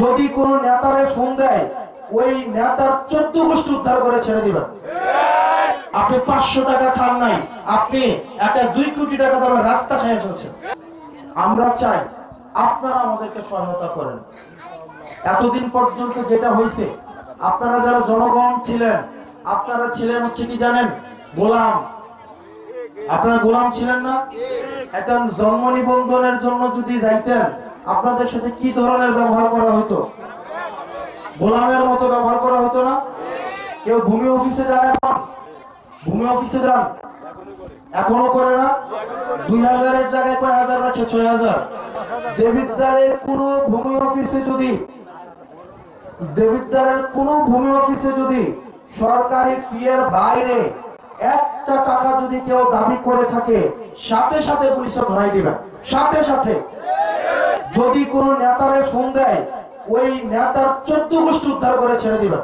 যদি কোন নেতারে ফোন দেয় ওই নেতার চোদ্দ গোষ্ঠী উদ্ধার করে ছেড়ে দিবেন। আপনি পাঁচশো টাকা খান নাই আপনি একটা দুই কোটি টাকা দামের রাস্তা খেয়ে ফেলছেন। আমরা চাই আপনারা আমাদেরকে সহায়তা করেন। এতদিন পর্যন্ত যেটা হয়েছে আপনারা যারা জনগণ ছিলেন আপনারা ছিলেন হচ্ছে কি জানেন? গোলাম। আপনারা গোলাম ছিলেন না? একটা জন্ম নিবন্ধনের জন্য যদি যাইতেন আপনাদের সাথে কি ধরনের ব্যবহার করা হতো গোলামের মতো ব্যবহার করা হতো না? কেউ ভূমি অফিসে যান এখন? ভূমি অফিসে যান। এখনও করে না? দুই হাজারের জায়গায় কয় হাজার রাখে? ছয় হাজার। দেবিদ্বারের কোন ভূমি অফিসে যদি দেবিদ্বারের কোন ভূমি অফিসে যদি সরকারি ফিয়ের বাইরে একটা টাকা যদি কেউ দাবি করে থাকে, সাথে সাথে পুলিশে ধরাই দিবেন। সাথে সাথে। যদি কোন নেতারে ফোন দেয়, ওই নেতার চোদ্দ গোষ্ঠী উদ্ধার করে ছেড়ে দিবেন।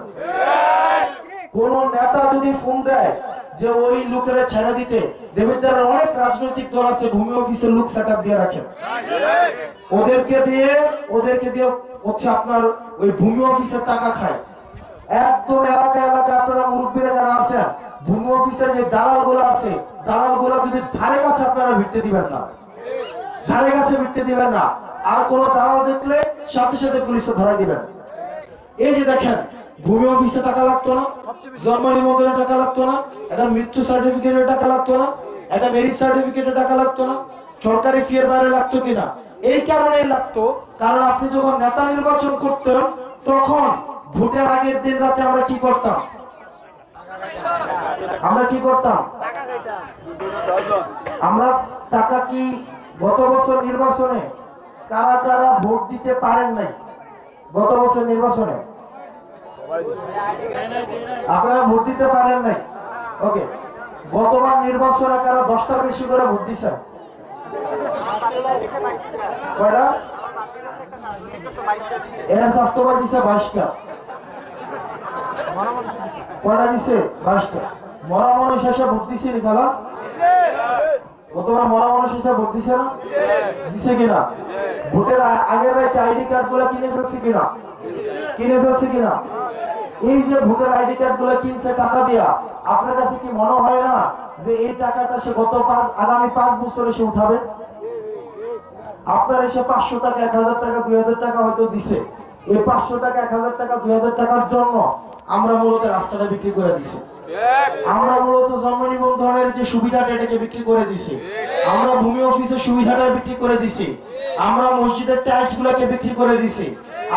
কোন নেতা যদি ফোন দেয় যে ওই লোকের ছেড়ে দিতে দেবিদ্বারের অনেক রাজনৈতিক দল আছে, ভূমি অফিসের লোক সেট দিয়ে রাখেন ওদেরকে দিয়ে ওদেরকে দিয়ে হচ্ছে আপনার ওই ভূমি অফিসের টাকা খায়। একদম এলাকা এলাকা আপনারা মুরব্বীরা যারা আছেন, ভূমি অফিসের যে দালালগুলো আছে দালালগুলো যদি ধারে কাছে আপনারা ভিড়তে দিবেন না। ধারে কাছে ভিড়তে দিবেন না। আর কোন দালাল দেখলে সাথে সাথে পুলিশে ধরাই দিবেন। এই যে দেখেন, ভূমি অফিসে টাকা লাগতো না, জন্ম নিবন্ধনে টাকা লাগতো না একটা মৃত্যু সার্টিফিকেটে টাকা লাগতো না একটা মেরিট সার্টিফিকেটে টাকা লাগতো না, সরকারি ফিয়ের বাইরে লাগতো কিনা? এই কারণেই লাগতো, কারণ আপনি যখন নেতা নির্বাচন করতেন, তখন ভোটের আগের দিন রাতে আমরা কি করতাম? আমরা কি করতাম? আমরা টাকা কি গত বছর নির্বাচনে কারা কারা ভোট দিতে পারেন নাই গত বছর নির্বাচনে? আপনারা ভোট দিতে পারেন নাই? ওকে। গতবার নির্বাচনে কারা দশটার বেশি করে ভোট দিচ্ছেন মরা মানুষ এসে ভোট দিছে খালা? গতবার মরা মানুষ এসে ভোট দিছে না? দিছে কিনা? ভোটের আগের আইডি কার্ডগুলা কিনে ফেলছে কিনা? কিনে ফেলছে কিনা? এই যে আইডি কার্ডগুলো কিনছে টাকা দিয়া, আপনার কাছে কি মনে হয় না যে এই টাকাটা সে গত পাঁচ আগামী পাঁচ বছরে সে উঠাবে? আপনার এসে পাঁচশো টাকা, এক হাজার টাকা, দুই হাজার টাকা হয়তো দিছে। এই পাঁচশো টাকা, এক হাজার টাকা, দুই হাজার টাকার জন্য আমরা মূলত রাস্তাটা বিক্রি করে দিছি। আমরা মূলত জন্ম নিবন্ধনের যে সুবিধাটা এটাকে বিক্রি করে দিছি। আমরা ভূমি অফিসের সুবিধাটা বিক্রি করে দিছি। আমরা মসজিদের টাইলস গুলাকে বিক্রি করে দিছি।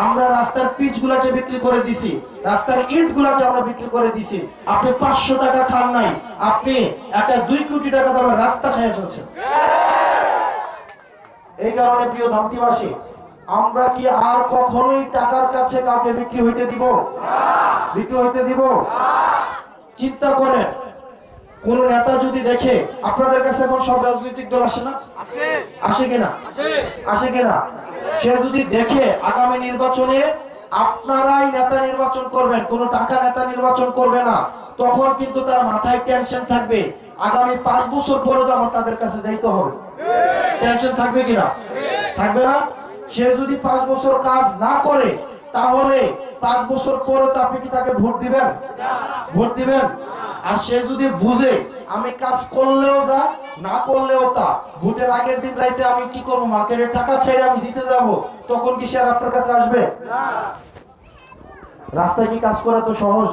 আমরা রাস্তার পিচ গুলাকে বিক্রি করে দিছি। রাস্তার ইট গুলাকে আমরা বিক্রি করে দিছি। আপনি পাঁচশো টাকা খান নাই। আপনি একটা দুই কোটি টাকা দামের রাস্তা খেয়ে ফেলছেন। এই কারণে প্রিয় ধামতিবাসী আমরা কি আর কখনোই টাকার কাছে কাউকে বিক্রি হইতে দিব? বিক্রি হইতে দিব? চিন্তা করেন। কোন নেতা যদি দেখে আপনাদের কাছে এখন সব রাজনৈতিক দল আসে না? আসে। কিনা আসে। কিনা সে যদি দেখে আগামী নির্বাচনে আপনারাই নেতা নির্বাচন করবেন কোন টাকা নেতা নির্বাচন করবে না তখন কিন্তু তার মাথায় টেনশন থাকবে। আগামী পাঁচ বছর পরে তো আমার তাদের কাছে যাইতে হবে। টেনশন থাকবে কিনা থাকবে না? সে যদি পাঁচ বছর কাজ না করে তাহলে পাঁচ বছর পরে তো আপনি কি তাকে ভোট দিবেন? ভোট দিবেন? আর সে যদি বুঝে আমি কাজ করলেও যা না করলেও তা ভোটের আগের দিন রাইতে আমি কি করব? মার্কেটের টাকা ছেড়ে আমি জিতে যাব তখন কি সে আর আপনার কাছে আসবে? রাস্তায় কি কাজ করা তো সহজ?